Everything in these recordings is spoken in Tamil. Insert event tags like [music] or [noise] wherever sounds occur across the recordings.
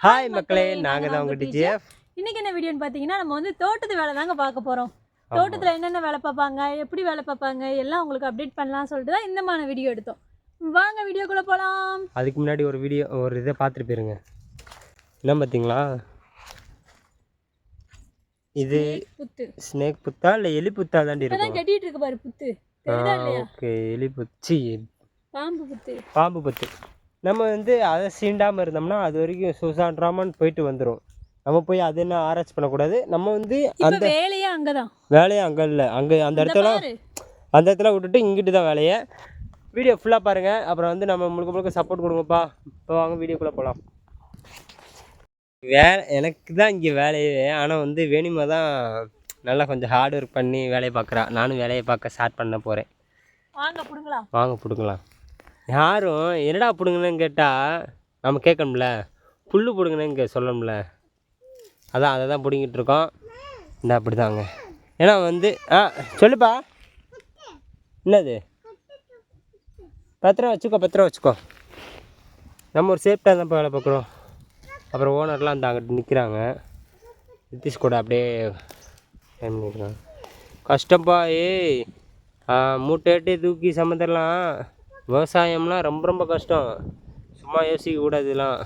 ஹாய் மக்களே. நாங்கள் தான் உங்கள் டிஜிஎஃப் இன்னைக்கு என்ன வீடியோன்னு பார்த்தீங்கன்னா நம்ம வந்து தோட்டத்து வேலை தாங்க பார்க்க போகிறோம் தோட்டத்தில் என்னென்ன வேலை பார்ப்பாங்க எப்படி வேலை பார்ப்பாங்க எல்லாம் உங்களுக்கு அப்டேட் பண்ணலாம்னு சொல்லிட்டு தான் இந்த மாதிரி வீடியோ எடுத்தோம். வாங்க வீடியோக்குள்ளே போகலாம் அதுக்கு முன்னாடி ஒரு வீடியோ ஒரு இதை பார்த்துட்டு போயிருங்க. என்ன பார்த்தீங்களா இது புத்து. ஸ்னேக் புத்தா இல்லை எலி புத்தா தாண்டி இருக்கும்? கட்டிட்டு இருக்கு பாரு புத்து. ஓகே. எலி புச்சி பாம்பு புத்து. பாம்பு புத்து. நம்ம வந்து அதை சீண்டாமல் இருந்தோம்னா அது வரைக்கும் சுசான்றாமன்னு போயிட்டு வந்துடும் நம்ம போய் அது என்ன ஆராய்ச்சி பண்ணக்கூடாது? நம்ம வந்து அந்த வேலையே அங்கதான். வேலையை அங்கே இல்லை. அங்கே அந்த இடத்துல அந்த இடத்துல விட்டுட்டு இங்கிட்டு தான் வேலையை. வீடியோ ஃபுல்லாக பாருங்கள் அப்புறம் வந்து நம்ம முழுக்க முழுக்க சப்போர்ட் கொடுங்கப்பா. இப்போ வாங்க வீடியோக்குள்ளே போகலாம் வே எனக்கு தான் இங்கே வேலையே. ஆனால் வந்து வேணுமா தான் நல்லா கொஞ்சம் ஹார்ட் ஒர்க் பண்ணி வேலையை பார்க்குறா. நானும் வேலையை பார்க்க ஸ்டார்ட் பண்ண போகிறேன் வாங்க பிடுங்களா வாங்க பிடுங்கலாம் யாரும் என்னடா பிடுங்கன்னு கேட்டால் நம்ம கேட்கணும்ல புல் பிடுங்கன்னு இங்கே சொல்லணும்ல. அதான் அதை தான் பிடுங்கிட்டு இருக்கோம். இந்த அப்படி தாங்க ஏன்னா வந்து ஆ சொல்லுப்பா. என்னது? பத்திரம் வச்சுக்கோ பத்திரம் வச்சுக்கோ. நம்ம ஒரு சேஃப்டாக தான் வேலை பார்க்குறோம். அப்புறம் ஓனர்லாம் அந்த அங்கிட்டு நிற்கிறாங்க நிதிஷ் கூட அப்படியே டைம் பண்ணிக்கிறாங்க கஷ்டப்பா ஏய். மூட்டை தூக்கி சமந்தரலாம். விவசாயம்லாம் ரொம்ப ரொம்ப கஷ்டம். சும்மா யோசிக்க கூடாது இதெல்லாம்.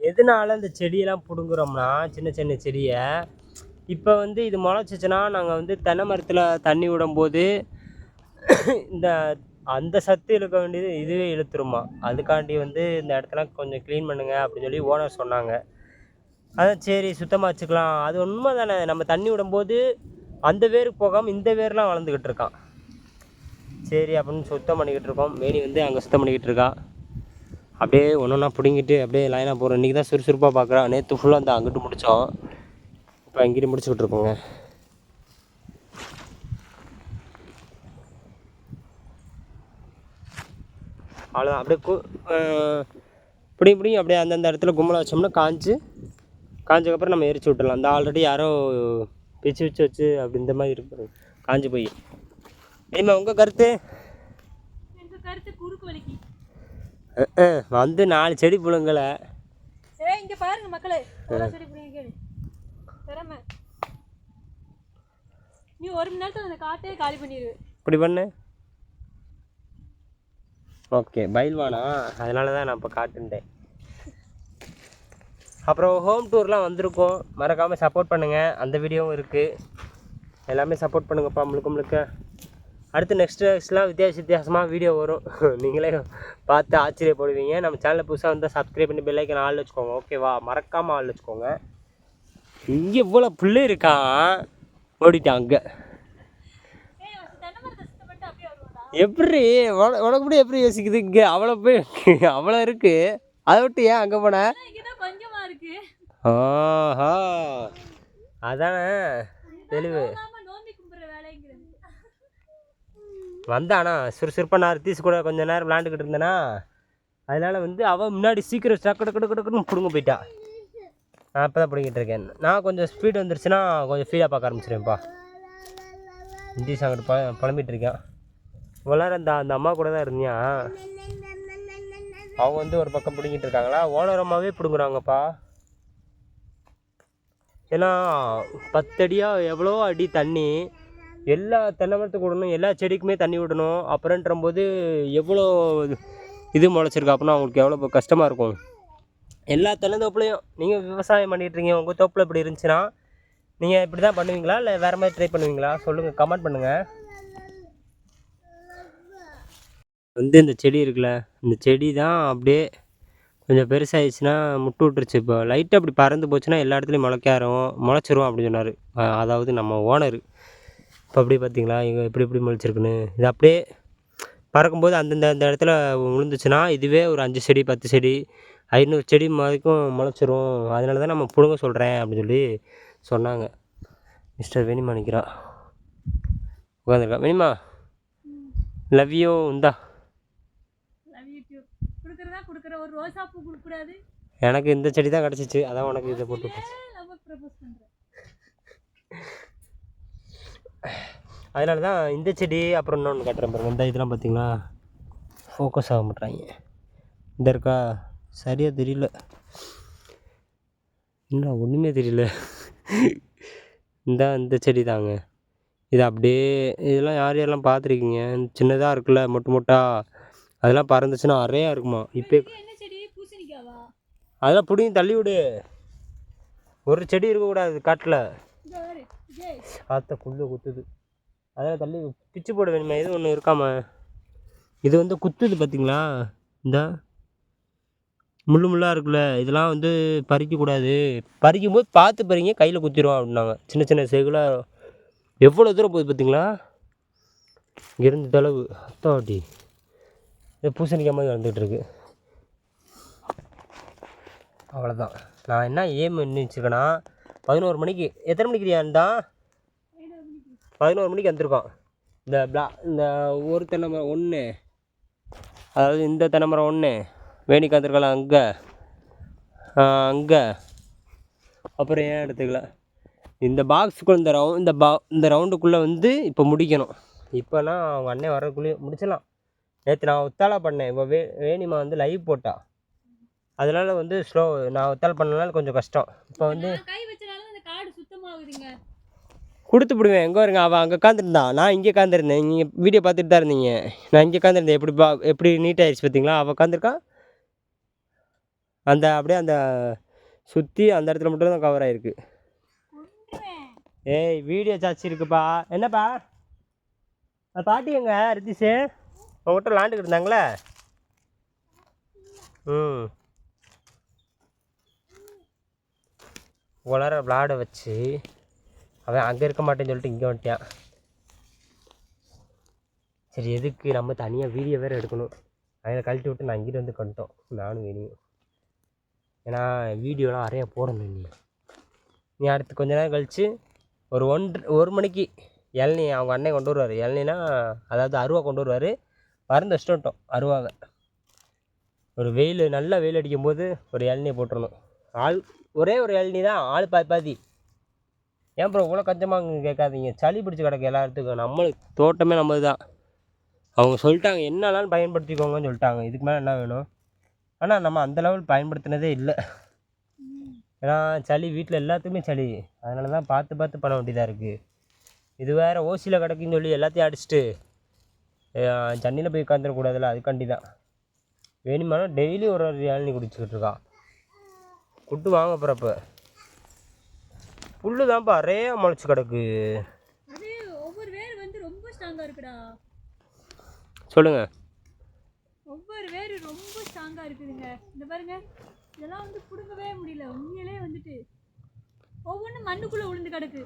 எதனால் இந்த செடியெல்லாம் பிடுங்குறோம்னா சின்ன சின்ன செடியை இப்போ வந்து இது முளைச்சிச்சுன்னா நாங்கள் வந்து தென்னை மரத்தில் தண்ணி விடும்போது இந்த அந்த சத்து இழுக்க வேண்டியது இதுவே இழுத்துருமா. அதுக்காண்டி வந்து இந்த இடத்தெல்லாம் கொஞ்சம் க்ளீன் பண்ணுங்க அப்படின்னு சொல்லி ஓனர் சொன்னாங்க. அதான் சரி சுத்தமாக வச்சுக்கலாம். அது உண்மை தானே நம்ம தண்ணி விடும்போது அந்த வேருக்கு போகாமல் இந்த வேர்லாம் வளர்ந்துக்கிட்டு இருக்கான். சரி அப்படின்னு சுத்தம் பண்ணிக்கிட்டு இருக்கோம். மேனி வந்து அங்கே சுத்தம் பண்ணிக்கிட்டு இருக்கா. அப்படியே ஒன்று ஒன்றா பிடுங்கிட்டு அப்படியே லைனாக போகிறோம் இன்றைக்கி தான் சுறுசுறுப்பாக பார்க்குறோம் நேற்று ஃபுல்லாக அந்த அங்கிட்டு முடித்தோம் இப்போ இங்கிட்டு முடிச்சுக்கிட்டு இருக்கோங்க. அவ்வளோதான் அப்படியே கு பிடி பிடி அப்படியே அந்தந்த இடத்துல கும்பலாக வச்சோம்னா காஞ்சு காஞ்சக்கப்புறம் நம்ம எரிச்சு விட்டுடலாம். அந்த ஆல்ரெடி யாரோ பிச்சு வச்சு வச்சு அப்படி இந்த மாதிரி இருக்கு காஞ்சு போய். இனிமே உங்கள் கருத்து? வந்து நாலு செடி புழுங்கலை. இங்க பாருங்க மக்களே. திறமை. நீ ஒரு மணி நேரத்தில் அந்த காட்டையே காலி பண்ணிடுவே இப்படி பண்ணு. ஓகே பயில்வானா? அதனால தான் நான் இப்போ காட்டுண்டேன் அப்புறம் ஹோம் டூர்லாம் வந்திருக்கோம். மறக்காமல் சப்போர்ட் பண்ணுங்கள் அந்த வீடியோவும் இருக்குது எல்லாமே சப்போர்ட் பண்ணுங்கப்பா முழுக்க முழுக்க. அடுத்து நெக்ஸ்ட் நெக்ஸ்ட்லாம் வித்தியாச வித்தியாசமாக வீடியோ வரும். [laughs] நீங்களே பார்த்து ஆச்சரியப்படுவீங்க. நம்ம சேனலில் புதுசாக வந்து சப்ஸ்கிரைப் பண்ணி பெல்லைக்கன் ஆள் வச்சுக்கோங்க. ஓகேவா மறக்காமல் ஆள் வச்சுக்கோங்க. இங்கே இவ்வளோ பிள்ளை இருக்கான் ஓடிட்டான் அங்கே. எப்படி? உனக்கு கூட எப்படி யோசிக்குது இங்கே? அவ்வளோ போய் அவ்வளோ இருக்குது அதை விட்டு ஏன் அங்கே போன? ஆஹா. அதானே தெளிவு. வந்தானா சுறுசுறுப்பாக நான் ரித்தீஷ் கூட கொஞ்சம் நேரம் விளாண்டுக்கிட்டு இருந்தேனா அதனால் வந்து அவள் முன்னாடி சீக்கிரம் டக்கு டக்கு டக்கு டக்குன்னு பிடுங்க போயிட்டா. நான் அப்போ தான் பிடிங்கிட்டு இருக்கேன். நான் கொஞ்சம் ஸ்பீடு வந்துருச்சுன்னா கொஞ்சம் ஃப்ரீயாக பார்க்க ஆரம்பிச்சிருவேன்ப்பா. இந்தி சாங்கிட்டு ப புலம்பிகிட்டு இருக்கான். இவ்வளோ அந்த அந்த அம்மா கூட தான் இருந்தியா? அவங்க வந்து ஒரு பக்கம் பிடுங்கிட்டு இருக்காங்களா? ஓனர் அம்மாவே பிடுங்குறாங்கப்பா. ஏன்னா பத்தடியாக எவ்வளோ அடி தண்ணி எல்லா தென்னை மரத்துக்கு விடணும் எல்லா செடிக்குமே தண்ணி விடணும் அப்புறன்றும் போது எவ்வளோ இது- இது முளைச்சிருக்கு அப்படின்னா அவங்களுக்கு எவ்வளோ கஷ்டமாக இருக்கும். எல்லா தென்னந்தோப்புலையும் நீங்கள் விவசாயம் பண்ணிகிட்ருக்கீங்க உங்கள் தோப்பில் இப்படி இருந்துச்சுன்னா நீங்கள் இப்படி தான் பண்ணுவீங்களா? இல்லை வேறு மாதிரி ட்ரை பண்ணுவீங்களா? சொல்லுங்கள் கமெண்ட் பண்ணுங்கள் வந்து இந்த செடி இருக்குல்ல இந்த செடி தான் அப்படியே கொஞ்சம் பெருசாகிடுச்சுன்னா முட்டு விட்டுருச்சு. இப்போ லைட்டாக அப்படி பறந்து போச்சுன்னா எல்லா இடத்துலையும் முளைக்க ஆரம் முளைச்சிரும் அப்படின்னு சொன்னார். அதாவது நம்ம ஓனர் இப்போ அப்படியே பார்த்தீங்களா இங்கே எப்படி எப்படி முளைச்சிருக்குன்னு இது அப்படியே பறக்கும்போது அந்தந்த அந்த இடத்துல விழுந்துச்சுன்னா இதுவே ஒரு அஞ்சு செடி பத்து செடி ஐநூறு செடி வரைக்கும் முளைச்சிரும். அதனால தான் நம்ம பிடுங்க சொல்கிறேன் அப்படின்னு சொல்லி சொன்னாங்க. மிஸ்டர் வேணிமா? நிற்கிறா உட்காந்துருக்கா வேணிமா லவ் யூ இந்தா எனக்கு இந்த செடி தான் கிடச்சிச்சு. அதான் உனக்கு இதை போட்டு [laughs] போச்சு லவ் ப்ரப்போஸ் பண்ணுறேன் அதனால தான் இந்த செடி அப்புறம் இன்னொன்று கட்டுறேன் பாருங்க. இந்த இதெல்லாம் பார்த்தீங்களா ஃபோக்கஸ் ஆக மாட்றாங்க. இந்த இருக்கா? சரியாக தெரியல. என்ன ஒன்றுமே தெரியல. இந்த இந்த செடி தாங்க. இது அப்படியே இதெல்லாம் யார் யாரெல்லாம் பார்த்துருக்கீங்க? சின்னதாக இருக்குல்ல மொட்டு மொட்டா. அதெல்லாம் பறந்துச்சுன்னா அறையாக இருக்குமா? இப்போ அதெல்லாம் பிடிங்கி தள்ளி விடு. ஒரு செடி இருக்கக்கூடாது காட்டில். காற்ற குள்ளே குத்துது. அதெல்லாம் தள்ளி பிச்சு போட வேணுமே எது ஒன்று இருக்காமா? இது வந்து குத்துது பார்த்தீங்களா இந்த. முள்ளு முள்ளாக இருக்குல்ல இதெல்லாம் வந்து பறிக்கக்கூடாது பறிக்கும் போது பார்த்து பறிங்க கையில் குத்திடும் அப்படின்னாங்க. சின்ன சின்ன செகுலாக எவ்வளோ தூரம் போகுது பார்த்தீங்களா இங்கிருந்து தளவு அத்தாட்டி இது பூசணிக்காய் மாதிரி வளர்ந்துட்டுருக்கு அவ்வளோதான் நான் என்ன ஏம் என்ன வச்சுருக்கேன்னா பதினோரு மணிக்கு. எத்தனை மணிக்கு இருந்தா பதினோரு மணிக்கு வந்திருக்கோம் இந்த பிளா இந்த ஒரு தென்னை மரம் ஒன்று அதாவது இந்த தென்னை மரம் ஒன்று வேணிக்கு வந்திருக்கலாம் அங்கே. அங்கே. அப்புறம் ஏன் எடுத்துக்கலாம் இந்த பாக்ஸுக்குள்ள இந்த ரவு இந்த பா இந்த ரவுண்டுக்குள்ளே வந்து இப்போ முடிக்கணும். இப்போனா அவங்க அண்ணன் வரக்குள்ளேயே முடிச்சிடலாம். நேற்று நான் ஒத்தாலா பண்ணேன். இப்போ வே வேணிமா வந்து லைவ் போட்டா. அதனால் வந்து ஸ்லோ நான் ஒத்தால் பண்ணனால கொஞ்சம் கஷ்டம். இப்போ வந்து நான் கை வச்சனால அந்த காடு சுத்தமாகுதுங்க கொடுத்து விடுவேன் எங்கே வருங்க அவள் அங்கே உட்காந்துருந்தான் நான் இங்கே உட்காந்துருந்தேன் நீங்கள் வீடியோ பார்த்துட்டு தான் இருந்தீங்க. நான் இங்கே உட்காந்துருந்தேன் எப்படி பா எப்படி நீட்டாகிடுச்சு பார்த்தீங்களா? அவள் உட்காந்துருக்கான் அந்த அப்படியே அந்த சுற்றி அந்த இடத்துல மட்டும் தான் கவர் ஆகிருக்கு. ஏய் வீடியோ சாச்சி இருக்குப்பா. என்னப்பா? பாட்டி எங்க? ரித்திஷு? உங்கள்கிட்ட விளாண்டுக்கிட்டு இருந்தாங்களே ம். உலர விளாட வச்சு அவன் அங்கே இருக்க மாட்டேன்னு சொல்லிட்டு இங்கே வந்துட்டான். சரி எதுக்கு நம்ம தனியாக வீடியோ வேறு எடுக்கணும்? அதில் கழட்டி விட்டு நான் இங்கிட்டு வந்து கொண்டுட்டோம் நானும் வேணும் ஏன்னா வீடியோலாம் நிறையா போடணும் நீ. நீ அடுத்து கொஞ்ச நேரம் கழித்து ஒரு ஒன்று ஒரு மணிக்கு இளநீ அவங்க அண்ணன் கொண்டு வருவார். இளநினா அதாவது அருவா கொண்டு வருவார். மருந்து வச்சுட்டு வந்துட்டோம் அருவாவை. ஒரு வெயில் நல்ல வெயில் அடிக்கும் போது ஒரு இளநியை போட்டுறணும். ஆள் ஒரே ஒரு இளநீ தான். ஆள் பாதி பாதி. ஏன் ப்ரோ இவ்வளோ கஞ்சமாக கேட்காதீங்க. சளி பிடிச்சி கிடக்கு எல்லாத்துக்கும் நம்மளுக்கு தோட்டமே நம்மது தான். அவங்க சொல்லிட்டாங்க என்னெல்லாம் பயன்படுத்திக்கோங்கன்னு சொல்லிட்டாங்க. இதுக்கு மேலே என்ன வேணும்? ஆனால் நம்ம அந்த லெவல் பயன்படுத்தினதே இல்லை. ஏன்னா சளி வீட்டில் எல்லாத்துக்குமே சளி. அதனால தான் பார்த்து பார்த்து பண்ண வேண்டியதாக இருக்குது இது வேறு ஓசியில் கிடக்குன்னு சொல்லி எல்லாத்தையும் அடிச்சிட்டு தண்ணியில் போய் உட்காந்துடக்கூடாதுல்ல அதுக்காண்டி தான். வேணுமானா டெய்லி ஒரு ஒரு இளநீ குடிச்சிக்கிட்டு இருக்கான். குட்டு வாங்க போகிறப்ப புல்லு தான்ப்பா நிறைய முளைச்சி கிடக்கு. அது ஒவ்வொரு வேர் வந்து ரொம்ப ஸ்ட்ராங்கா இருக்குடா. சொல்லுங்கள் ஒவ்வொரு வேர் ரொம்ப ஸ்ட்ராங்கா இருக்குதுங்க. இந்த பாருங்க இதெல்லாம் வந்து பிடுங்கவே முடியல. உண்மையிலே வந்துட்டு ஒவ்வொன்றும் மண்ணுக்குள்ள விழுந்து கிடக்கு.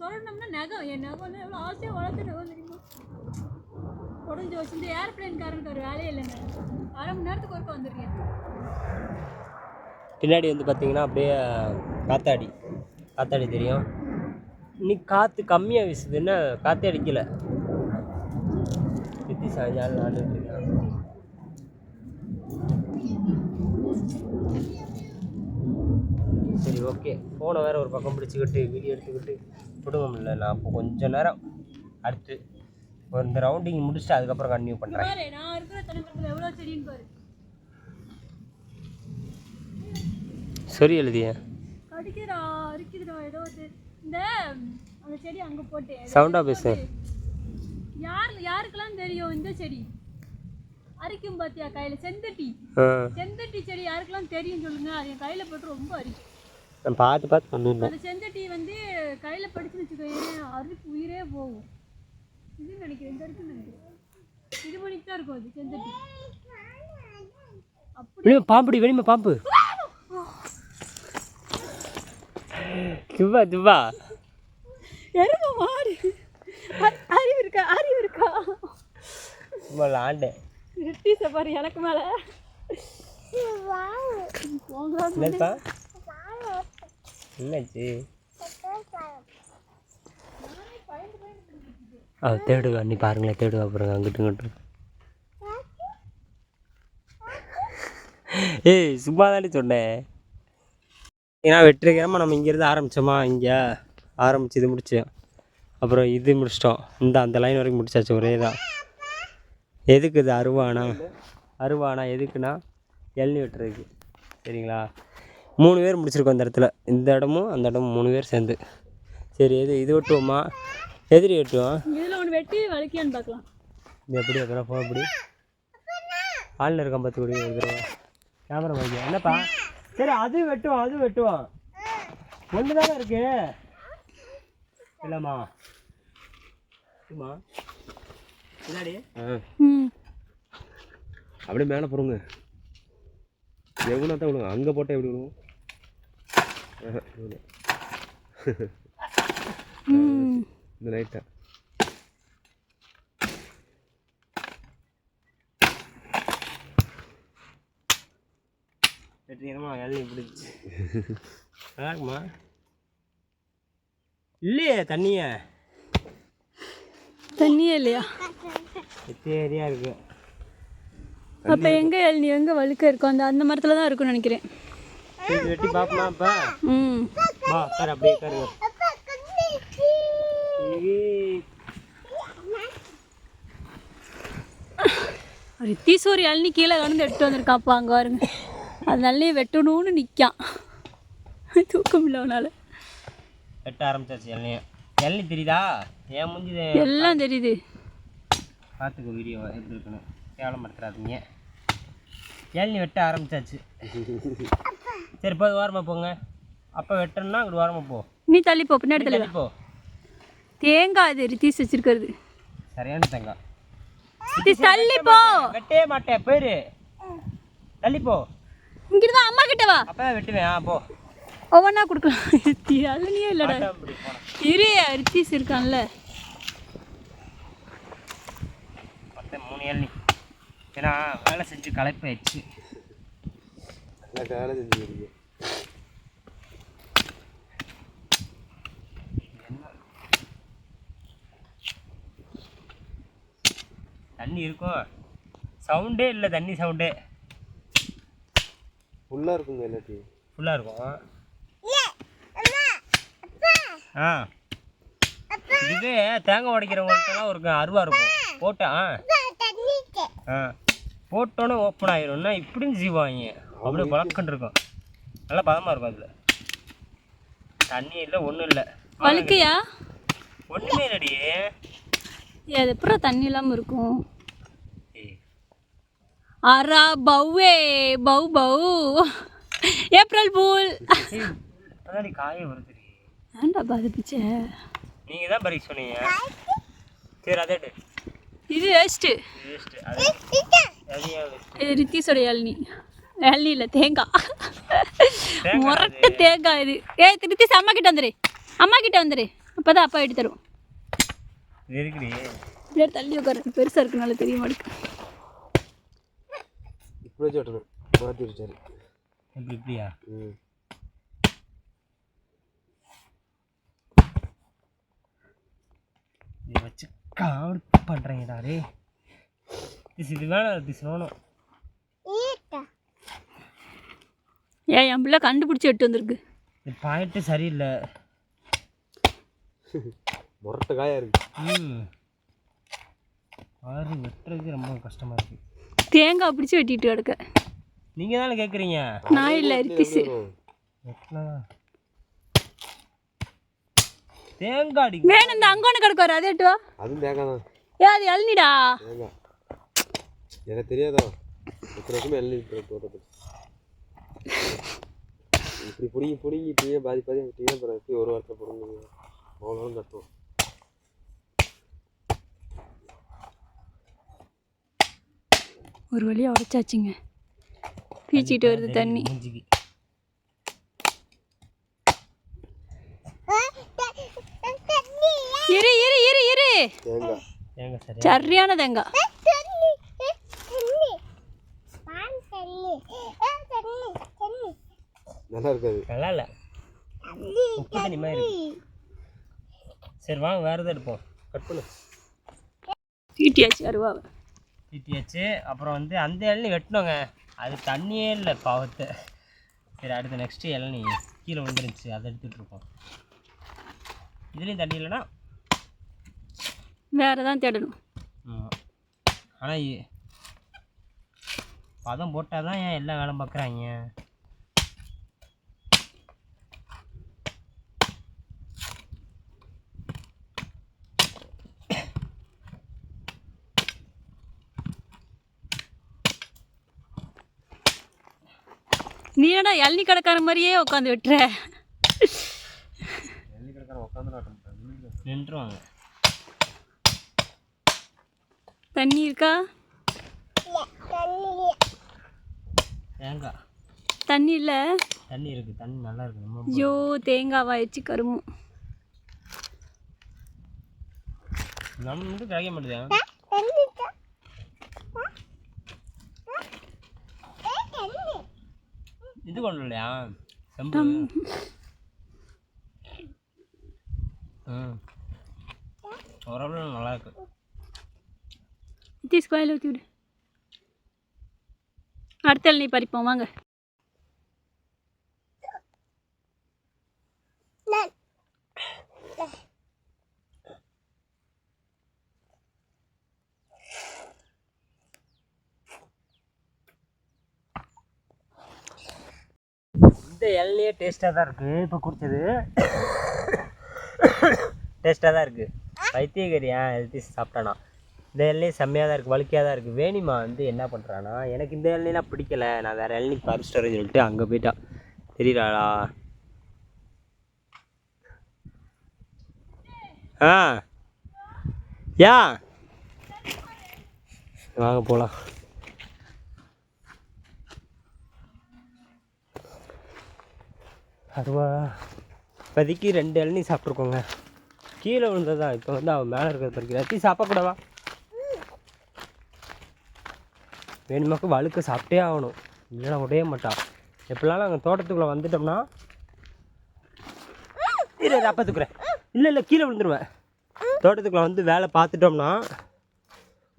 சொல்லணும்னா நகம். என் நகம் வந்து எவ்வளோ ஆசையாக வளர்த்து நகம் தெரியுமா? உடஞ்சி வச்சு இந்த ஏர்பிளைன்காரனுக்கு ஒரு வேலையே இல்லைங்க. அரை மணி நேரத்துக்கு ஒருக்க வந்துடுறேன் பின்னாடி வந்து பார்த்தீங்கன்னா அப்படியே காத்தாடி காத்தாடி தெரியும். இன்னைக்கு காற்று கம்மியாக வீசுது. என்ன? காற்றே அடிக்கலை. சுற்றி சாயஞ்சாலும் ஆண்டுட்டு சரி ஓகே. ஃபோனை வேறு ஒரு பக்கம் பிடிச்சிக்கிட்டு வீடியோ எடுத்துக்கிட்டு விடுங்க முடியல நான் அப்போ கொஞ்சம் நேரம் அடுத்து இந்த ரவுண்டிங் முடிச்சுட்டு அதுக்கப்புறம் கண்டினியூ இங்க பண்ணுறேன் பாரு நான் இருக்கிற தலைமரத்தில் எவ்வளோ செடின்னு பாரு சரி எழுதிய கடிக்குதுடா அரிக்குதுடா ஏதோ ஒரு இந்த அந்த செடி அங்கே போட்டு சவுண்டாக பேசு யார் யாருக்கெல்லாம் தெரியும் இந்த செடி? அரிக்கும் பாத்தியா கையில? செந்தட்டி. செந்தட்டி செடி யாருக்கெல்லாம் தெரியும் சொல்லுங்க. அது என் கையில போட்டு ரொம்ப அரிக்கும். பார்த்து பார்த்து பண்ணிருந்தேன் அந்த செந்தட்டி வந்து கையில படிச்சுன்னு வச்சுக்கோயேன். அரிப்பு உயிரே போகும். இது நினைக்கிறேன்? இந்த இருக்குன்னு நினைக்கிறேன். இது மணிக்கு தான் இருக்கும் அது செந்தட்டி. அப்படி பாம்புடி வெளியே பாம்பு. துவா துவா எருமை மாடு அறிவு இருக்கா? அறிவு இருக்கா? சும்மா விளாண்டேன் நெட்டீஸை பாரு எனக்கு மேல. என்னப்பா? என்னாச்சு? ஆ தேடுவா. நீ பாருங்களேன் தேடுவா பாருங்க அங்கிட்டு இங்கிட்டு ஏய் சும்மா தானே சொன்னேன். ஏன்னா வெற்றிகரமாக நம்ம இங்கேருந்து ஆரம்பித்தோமா இங்கே ஆரம்பிச்சு இது முடிச்சோம் அப்புறம் இது முடிச்சிட்டோம். இந்த அந்த லைன் வரைக்கும் முடிச்சாச்சு. ஒரே தான் எதுக்கு இது அருவானா? அருவானா எதுக்குன்னா எள்ளி வெட்டுறதுக்கு. சரிங்களா? மூணு பேர் முடிச்சிருக்கோம் இந்த இடத்துல. இந்த இடமும் அந்த இடமும் மூணு பேர் சேர்ந்து. சரி எது இது வெட்டுவோமா? எதிரி வெட்டுவோம் இதில் ஒன்று வெட்டி வலிக்கியான்னு பார்க்கலாம். இது எப்படி அப்புறம் போக எப்படி ஆளில் இருக்கான் பார்த்து கூடி ஒரு தடவை. கேமரா வைக்க. என்னப்பா? சரி அது வெட்டுவோம் அது வெட்டுவோம் ஒன்று தானே இருக்கு? இல்லைம்மா. சும்மா பின்னாடி. ம். அப்படியே மேலே போடுங்க. எவ்வளோ தான் விடுங்க அங்கே போட்டால் எப்படி விடுவோம் இந்த லைட்டாக வெற்றிகரமா இளநீ பிடிச்சி இருக்குமா இல்லையே தண்ணியை. தண்ணியே இல்லையா? வெத்தேரியாக இருக்கு. அப்போ எங்கே இளநீ எங்கே வழுக்க இருக்கும் அந்த அந்த மரத்தில் தான் இருக்கும்னு நினைக்கிறேன். வெட்டி பார்ப்போமா அப்பா. ம். வா உட்காரு அப்படியே உட்காரு. ஏய், ரித்தீஸ்வரி இளநீ கீழே கலந்து எடுத்து வந்திருக்காப்பா அங்கே பாருங்க. அது நல்லே வெட்டணும்னு நிற்கான் தூக்கம் இல்லை அவனால் வெட்ட ஆரம்பிச்சாச்சு இளநீ இளநீ தெரியுதா? ஏன் முடிஞ்சது எல்லாம் தெரியுது. பார்த்துக்கோ வீடியோ எப்படி இருக்குன்னு. கேவலப்படுத்துறாதீங்க இளநீ வெட்ட ஆரம்பிச்சாச்சு. சரி இப்போ ஓரமாக போங்க. அப்போ வெட்டணும்னா அங்கிட்டு ஓரமாக போ. நீ தள்ளி போ பின்னாடி தள்ளி வா. தள்ளி போ. தேங்காய் அது ரித்தீஸ் வச்சிருக்கிறது. சரியான தேங்காய். தள்ளி போ. வெட்டவே மாட்டேன் போயிரு. தள்ளி போ. இங்கிட்டு தான் அம்மா கிட்ட வா. அப்போ தான் வெட்டுவேன் போ. ஒவ்வொன்றா கொடுக்கலாம். இல்லைடா. அதான் இப்படி போனேன். இரு ரித்தீஸ் இருக்கான்ல. மூணு இளநீ ஏன்னா வேலை செஞ்சு களைப்பாயிடுச்சு. நல்லா வேலை செஞ்சுக்கிறீங்க? தண்ணி இருக்கும் சவுண்டே இல்லை தண்ணி சவுண்டே. ஃபுல்லாக இருக்குங்க எல்லாத்தையும். ஃபுல்லாக இருக்கும். ஆ. இது தேங்காய் உடைக்கிறவங்கள்ட்டலாம் ஒரு அருவா இருக்கும். போட்டா ஆ. போட்டோன்னே ஓப்பன் ஆயிரும்னா இப்படின்னு செய்வாங்க அப்படியே பழக்கன் இருக்கும். நல்லா பதமாக இருக்கும் அதில். தண்ணி இல்லை ஒன்றும் இல்லை. வழுக்கையா? ஒன்றுமே இல்லடி. அது எப்பறம் தண்ணி இல்லாமல் இருக்கும்? அரா பவ்வே பவ் பவ் ஏப்ரல் பூல். முன்னாடி காய வருதுடி ஏன்டா பாதிப்பிச்ச நீங்கள் தான் பறிக்க சொன்னீங்க. சரி அதே. இது வேஸ்ட்டு. இது ரித்தீஸோட இளநி. இளநி இல்லை தேங்காய் முரட்டு தேங்காய் இது. ஏ ரித்தீஸ் அம்மா கிட்ட வந்துரு. அம்மா கிட்ட வந்துரு. அப்போ தான் அப்பா எடுத்து தரும் தள்ளி உட்காரு பெருசாக இருக்குனால தெரிய மாட்டேங்குது. இப்படியே சொட்டணும் மாற்றி வச்சாரு இப்படி இப்படியா? ம். இதை வச்சு காவல் பண்ணுறீங்கடா டே திஸ் இது வேணாம் திஸ் வேணும். ஏன் என் பிள்ளை கண்டுபிடிச்சி எடுத்து வந்திருக்கு. இது பாயிண்ட்டு சரியில்லை. [laughs] முரட்டு காயாக இருக்கு. ம். ஆறு வெட்டுறதுக்கு ரொம்ப கஷ்டமாக இருக்குது தேங்காய் பிடிச்சி வெட்டிட்டு கிடக்க. நீங்கள் தானே கேட்குறீங்க நான் இல்லை வெட்டினா தேங்காய் அடி வேணும் இந்த அங்கே ஒன்று கிடக்கு அதை எட்டு வா. அதுவும் தேங்காய் தான். ஏ அது இளநிடா தேங்காய். எனக்கு தெரியாதா? இத்தனை வருஷமே இப்படி தோட்டத்தில். இப்படி பிடிங்கி பிடிங்கி இப்படியே பாதி பாதி விட்டீங்க அப்புறம் எப்படி ஒரு வாரத்தில் பிடுங்க அவ்வளோ கட்டுவோம் ஒரு வழியாக உடைச்சாச்சுங்க. பீச்சிட்டு வருது தண்ணி. இரு இரு இரு இரு. சரியான தேங்காய். நல்லா இருக்காது. நல்லா இல்லை உப்பு தண்ணி மாதிரி இருக்கு. சரி வாங்க வேறு எதாவது எடுப்போம். கட் பண்ணு. தீட்டியாச்சு அருவாவை. தீட்டியாச்சு. அப்புறம் வந்து அந்த இளநீ வெட்டினோங்க. அது தண்ணியே இல்லை பாவத்தை. சரி அடுத்து நெக்ஸ்ட்டு இளநீ. கீழே விழுந்துருந்துச்சு அதை எடுத்துகிட்டு இருக்கோம். இதுலேயும் தண்ணி இல்லைன்னா? வேற தான் தேடணும். ஆனால் பதம் போட்டால் தான் ஏன் எல்லாம் வேலை பார்க்குறாங்க? என்னடா இளநீ கடைக்கார மாதிரியே உட்காந்து வெட்டுற? நின்றுவாங்க. தண்ணி இருக்கா? தேங்காய். தண்ணி இல்லை? தண்ணி இருக்கு. தண்ணி நல்லா இருக்கு. நம்ம ஐயோ தேங்காய் வாயிச்சு கருமும். நம்ம மட்டும் கிடைக்க மாட்டேதா. இது கொண்டு இல்லையா செம்பு ம் ஓரளவு நல்லா இருக்கு. நித்திஷ் கோயில் ஊற்றி விடு அடுத்த இளநீ பறிப்போம் வாங்க. இந்த இளநியே டேஸ்ட்டாக தான் இருக்குது இப்போ குடிச்சது. டேஸ்ட்டாக தான் இருக்குது வைத்தியகரியா எழுதி சாப்பிட்டானா? இந்த இளநீ செம்மையாக தான் இருக்குது வலிக்கையாக தான் இருக்குது வேணிமா வந்து என்ன பண்ணுறான்னா எனக்கு இந்த இளநிலாம் பிடிக்கல. நான் வேறு இளநீ பறிச்சிட்டு சொல்லிட்டு அங்கே போயிட்டான் தெரியலாளா ஆ. யா. வாங்க போகலாம் அதுவா. இப்போதைக்கு ரெண்டு இளநீ சாப்பிட்ருக்கோங்க. கீழே விழுந்ததா இப்போ வந்து அவன் மேலே இருக்கிறது பறிக்கிற. டீ சாப்பிடக்கூடாவா? வேணுமாக்கு வழுக்க சாப்பிட்டே ஆகணும். இல்லைன்னா உடைய மாட்டான் எப்படிலாம் நாங்கள் தோட்டத்துக்குள்ளே வந்துட்டோம்னா இரு இரு, தூக்குறேன் இல்லை இல்லை கீழே விழுந்துருவேன். தோட்டத்துக்குள்ளே வந்து வேலை பார்த்துட்டோம்னா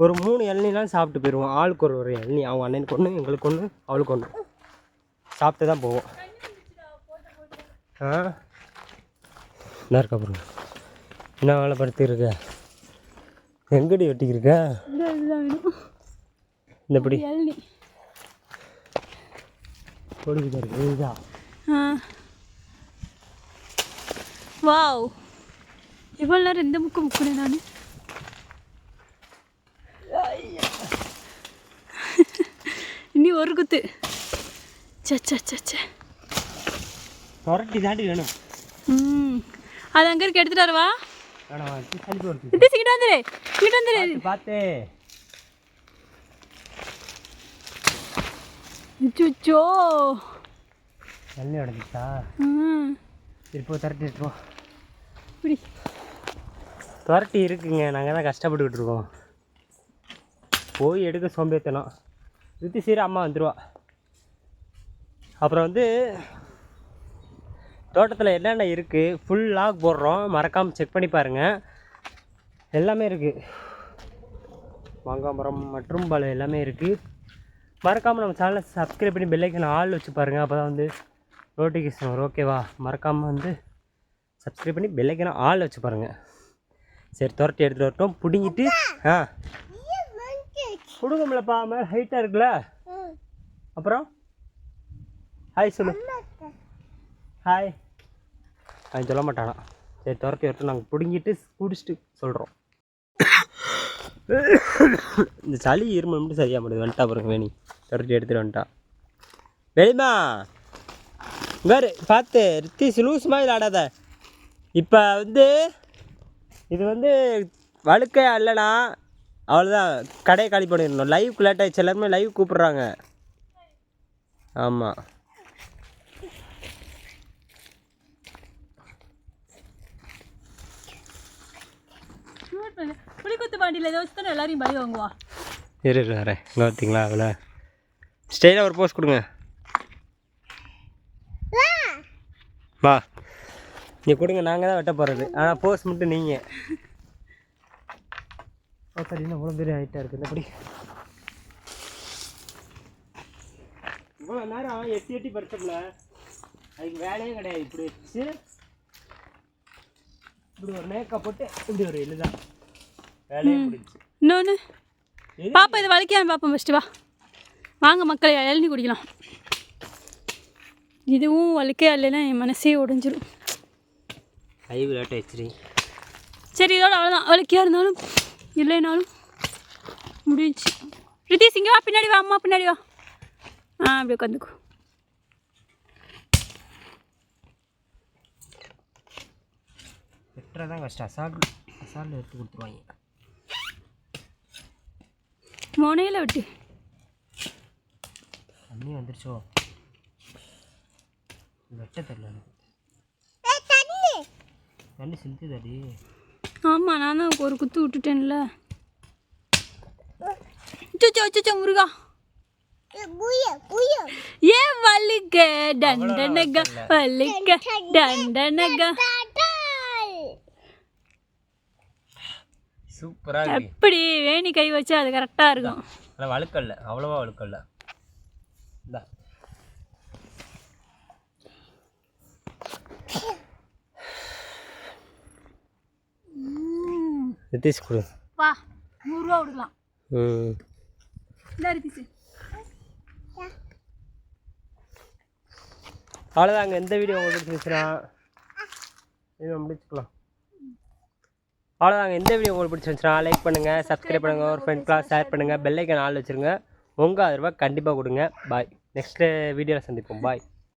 ஒரு மூணு இளநிலாம் சாப்பிட்டு போயிடுவோம். ஆளுக்கு ஒரு ஒரு இளநி. அவங்க அண்ணனுக்கு ஒன்று எங்களுக்கு ஒன்று அவளுக்கு ஒன்று சாப்பிட்டு தான் போவோம். ஆ? என்ன இருக்கா பாருங்க என்ன வேலை படுத்திருக்க எங்கடி வெட்டிக்கிருக்க? இந்த பிடி. இருக்கு இதுதா ஆ. வாவ். எவ்வளோ நேரம் இந்த முக்கு முக்குனேன் நான். இனி ஒரு குத்து. சே சே சே சே துரட்டி தாண்டி வேணும். ம். அது அங்கே இருக்க எடுத்துட்டு வரவா? நிதிஷ் இங்கிட்ட வந்துரு இங்கிட்ட வந்துரு. பார்த்து அச்சோ எண்ணெய் உடஞ்சிச்சா ம் இப்போ துரட்டி எடுத்துருவோம் இப்படி. துரட்டி இருக்குங்க. நாங்கள் தான் கஷ்டப்பட்டுக்கிட்டு இருக்கோம். போய் எடுக்க சோம்பேத்தனம் ரித்தி சீர அம்மா வந்துடுவா அப்புறம் வந்து தோட்டத்தில் என்னென்ன இருக்குது ஃபுல் லாக் போடுறோம். மறக்காமல் செக் பண்ணி பாருங்கள் எல்லாமே இருக்குது மாங்காய் மரம் மற்றும் பல எல்லாமே இருக்குது மறக்காமல் நம்ம சேனலை சப்ஸ்கிரைப் பண்ணி பெல்லைக்கன் ஆள் வச்சு பாருங்கள் அப்போ தான் வந்து நோட்டிஃபிகேஷன் வரும். ஓகேவா மறக்காமல் வந்து சப்ஸ்கிரைப் பண்ணி பெல்லைக்கன ஆள் வச்சு பாருங்கள் சரி துரட்டி எடுத்துகிட்டு வரட்டும். பிடுங்கிட்டு ஆ. கொடுங்கம்லப்பா மேலே ஹைட்டாக இருக்குல்ல? அப்புறம்? ஹாய் சொல்லு. ஹாய் அவன் சொல்ல மாட்டானா. சரி துரத்தி வரட்டும் நாங்கள் பிடுங்கிட்டு குடிச்சிட்டு சொல்கிறோம் இந்த சளி இருமல் மட்டும் சரியாக மாட்டேது. வந்துட்டா பாருங்க வேணி. துரட்டி எடுத்துகிட்டு வந்துட்டா. வெளிமா வேறு பார்த்து ரித்திஸ் லூஸ் மாதிரி ஆடாத. இப்போ வந்து இது வந்து வழுக்கையா இல்லைனா அவ்வளோதான் கடையை காலி பண்ணிடணும். லைவ் லேட் எல்லாருமே லைவ் கூப்பிட்றாங்க. ஆமாம் புளிக்குத்து பாண்டியில் ஏதோ வச்சு தானே எல்லாரையும் பலி வாங்குவா? இரு இரு, வரேன். இங்கே பார்த்தீங்களா அவ்வளோ ஸ்டைலாக ஒரு போஸ் கொடுங்க. வா. நீ கொடுங்க. நாங்கள் தான் வெட்ட போகிறது ஆனால் போஸ் மட்டும் நீங்கள் ஓ சரி இன்னும் இவ்வளோ பெரிய ஹைட்டாக இருக்குது இந்த படி. இவ்வளோ நேரம் எட்டி எட்டி பறிச்சோம்ல அதுக்கு வேலையே கிடையாது. இப்படி வச்சு இப்படி ஒரு மேக்கப் போட்டு இப்படி ஒரு இதுதான். இன்னொன்று பாப்பா இதை வலிக்காம பார்ப்போம் ஃபஸ்ட்டு வா. வாங்க மக்களை இளநி குடிக்கலாம். இதுவும் வலிக்கே இல்லைன்னா என் மனசே உடஞ்சிரும். சரி இதோட அவ்வளோதான் வலிக்கையாக இருந்தாலும் இல்லைனாலும் முடிஞ்சு ரிதீஷ் இங்கே வா பின்னாடி வா அம்மா பின்னாடி வா. ஆ அப்படி உட்காந்துக்கோ. வெட்டுறதான் கஷ்டம். அசால்ட் அசால்ட் எடுத்து கொடுத்துருவாங்க. முனையில் விட்டு தண்ணி வந்துருச்சோ வெட்ட தெரியல தண்ணி சிந்துதடி ஆமாம் நான் தான் ஒரு குத்து விட்டுட்டேன்ல அச்சோ அச்சோ முருகா ஏன் வலிக்க டண்டனக வலிக்க டண்டனக சூப்பராக இருக்கு. எப்படி வேணி கை வச்சா அது கரெக்டாக இருக்கும். ஆனால் வழுக்கல்ல அவ்வளோவா வழுக்கல்ல. இந்தா. நிதிஷ் கொடு. வா நூறுரூவா விடுக்கலாம் ம். இந்த நிதிஷ் அவ்வளோதாங்க எந்த வீடியோ உங்களுக்கு பிடிச்சிருந்துச்சுன்னா இது முடிச்சுக்கலாம். அவ்வளோதாங்க எந்த வீடியோ உங்களுக்கு பிடிச்சிருந்துச்சுன்னா லைக் பண்ணுங்கள் சப்ஸ்கிரைப் பண்ணுங்கள் ஒரு ஃப்ரெண்ட்ஸ்லாம் ஷேர் பண்ணுங்கள் பெல்லைக்கன் ஆள் வச்சுருங்க. உங்கள் ஆதரவாக கண்டிப்பாக கொடுங்க. பாய் நெக்ஸ்ட்டு வீடியோவில் சந்திப்போம். பாய்